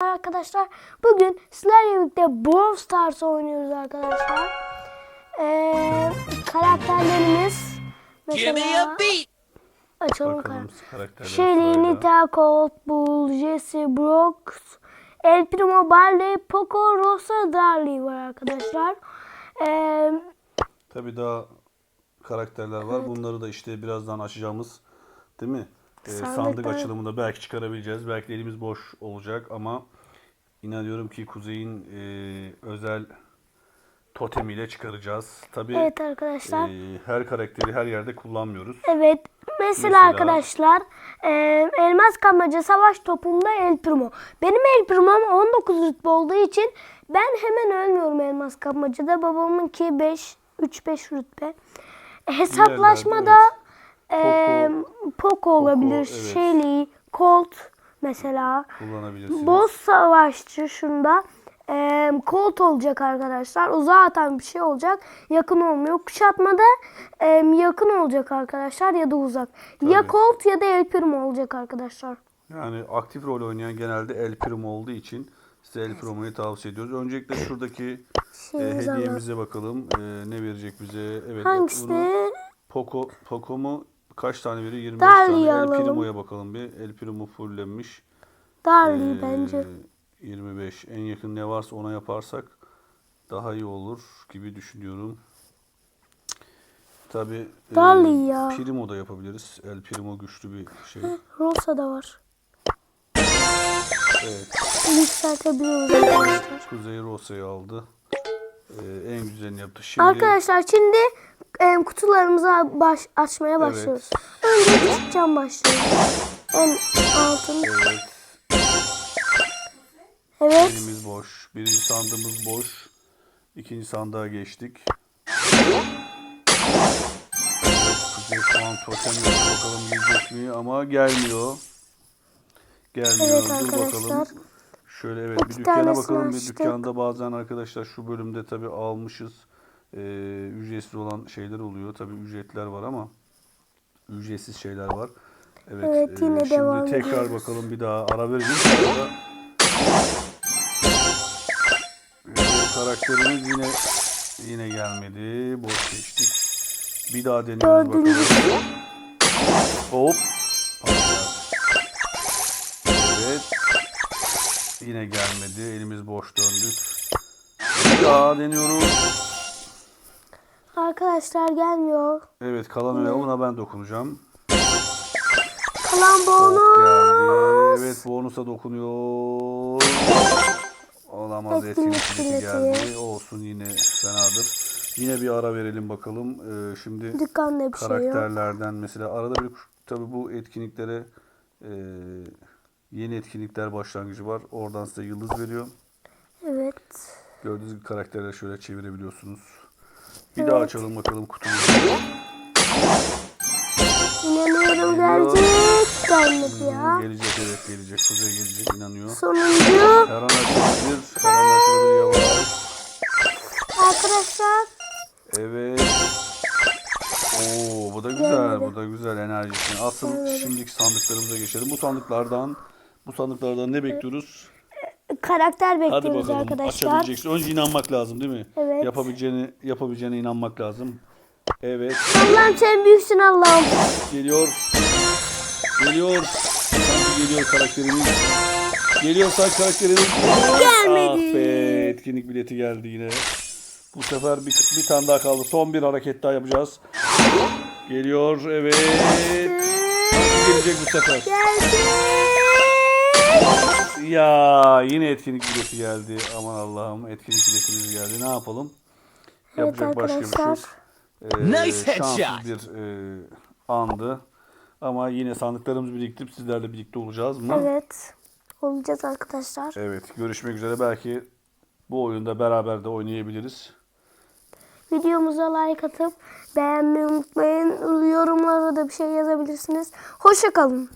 arkadaşlar. Bugün sizlerle birlikte Brawl Stars oynuyoruz arkadaşlar. Ee, karakterlerimiz mesela açalım karakter. karakterler Shelly. Nita, Colt, Bull, Jesse, Brock, El Primo, Barley, Poco, Rosa, Darly var arkadaşlar. Ee, Tabii daha karakterler var. Bunları da işte birazdan açacağımız değil mi? Sandıktan- sandık açılımında belki çıkarabileceğiz. Belki elimiz boş olacak ama inanıyorum ki Kuzey'in e, özel totemiyle çıkaracağız. Tabii evet arkadaşlar. e, her karakteri her yerde kullanmıyoruz. Evet. Mesela, Mesela- arkadaşlar e, elmas kamaca savaş topunda El Primo. Benim El Primo'm 19 rütbe olduğu için ben hemen ölmüyorum elmas kamacada. Babamınki 5 3-5 rütbe. E, hesaplaşmada e, Poco, olabilir. evet. Shelly, Colt mesela. Kullanabilirsiniz. Boss savaşçı şunda. E, Colt olacak arkadaşlar. Uzağa atan bir şey olacak. Yakın olmuyor. Kuşatmada e, yakın olacak arkadaşlar ya da uzak. Ya Tabii. Colt ya da El Primo olacak arkadaşlar. Yani aktif rol oynayan genelde El Primo olduğu için size El Primo'yu tavsiye ediyoruz. Öncelikle şuradaki e, hediyemize bakalım. E, ne verecek bize? Evet. Hangisi? bunu- Poco, Poco mu kaç tane veriyor? 25 Darly'yi tane. El alalım. Primo'ya bakalım bir. El Primo fullenmiş. Darly Ee, bence. 25. En yakın ne varsa ona yaparsak daha iyi olur gibi düşünüyorum. Tabi Darly ya. Primo da yapabiliriz. El Primo güçlü bir şey. Rosa da var. Evet. Yükseltebiliyoruz arkadaşlar. Kuzey Rosa'yı aldı. Ee, en güzelini yaptı. Şimdi Arkadaşlar şimdi e, kutularımızı baş, açmaya başlıyoruz. Önce küçükten başlayalım. En altın. evet, Evet. elimiz boş. Birinci sandığımız boş. İkinci sandığa geçtik. Kuzey şu an totem bakalım gelecek mi ama gelmiyor. Gelmiyor. Evet Dur bakalım. Şöyle evet bir dükkana tanesini bakalım. Bir açtık. dükkanda bazen arkadaşlar şu bölümde tabi almışız. Ee, ücretsiz olan şeyler oluyor. Tabi ücretler var ama ücretsiz şeyler var. Evet, Evet, e, yine şimdi devam tekrar ediyoruz. bakalım bir daha ara verelim. Sonra Evet, karakterimiz yine yine gelmedi. Boş geçtik. Bir daha deniyoruz bakalım. Hop. Yine gelmedi. Elimiz boş döndük. Bir daha deniyoruz. Arkadaşlar gelmiyor. Evet kalan öyle ona ben dokunacağım. Kalan bonus. Evet bonusa dokunuyor. Olamaz Etkinlik bileti geldi. Olsun yine fenadır. Yine bir ara verelim bakalım. Ee, şimdi Dükkanda bir şey yok. karakterlerden mesela arada bir tabi bu etkinliklere e, yeni etkinlikler başlangıcı var. Oradan size yıldız veriyor. Evet. Gördüğünüz gibi karakterleri şöyle çevirebiliyorsunuz. Bir daha açalım bakalım kutumuzu. İnanıyorum gelecek. Gelmedi ya. Gelecek evet gelecek. Kuzey gelecek inanıyor. Sonuncu. Her an açılabilir. Her an açılabilir yavaş. Arkadaşlar. Evet. Oo bu da güzel. Bu da güzel enerjisini. Asıl şimdiki sandıklarımıza geçelim. Bu sandıklardan bu sandıklardan ne bekliyoruz? Karakter Hadi bekliyoruz bakalım arkadaşlar. açabileceksin. Önce inanmak lazım değil mi? Evet. Yapabileceğini yapabileceğine inanmak lazım. Evet. Allah'ım sen büyüksün Allah'ım. Geliyor. Geliyor. Sanki geliyor karakterimiz. Geliyor sanki karakterimiz. Gelmedi. Ah be etkinlik bileti geldi yine. Bu sefer bir, bir tane daha kaldı. Son bir hareket daha yapacağız. Geliyor evet. Gelecek bu sefer. Geldi. Ya yine etkinlik bileti geldi. Aman Allah'ım etkinlik biletimiz geldi. Ne yapalım? Evet Yapacak başka bir şey yok. arkadaşlar. Ee, headshot. bir e, andı. Ama yine sandıklarımızı biriktirip sizlerle birlikte olacağız mı? Evet. Olacağız arkadaşlar. Evet, görüşmek üzere. Belki bu oyunda beraber de oynayabiliriz. Videomuza like atıp beğenmeyi unutmayın. Yorumlara da bir şey yazabilirsiniz. Hoşça kalın.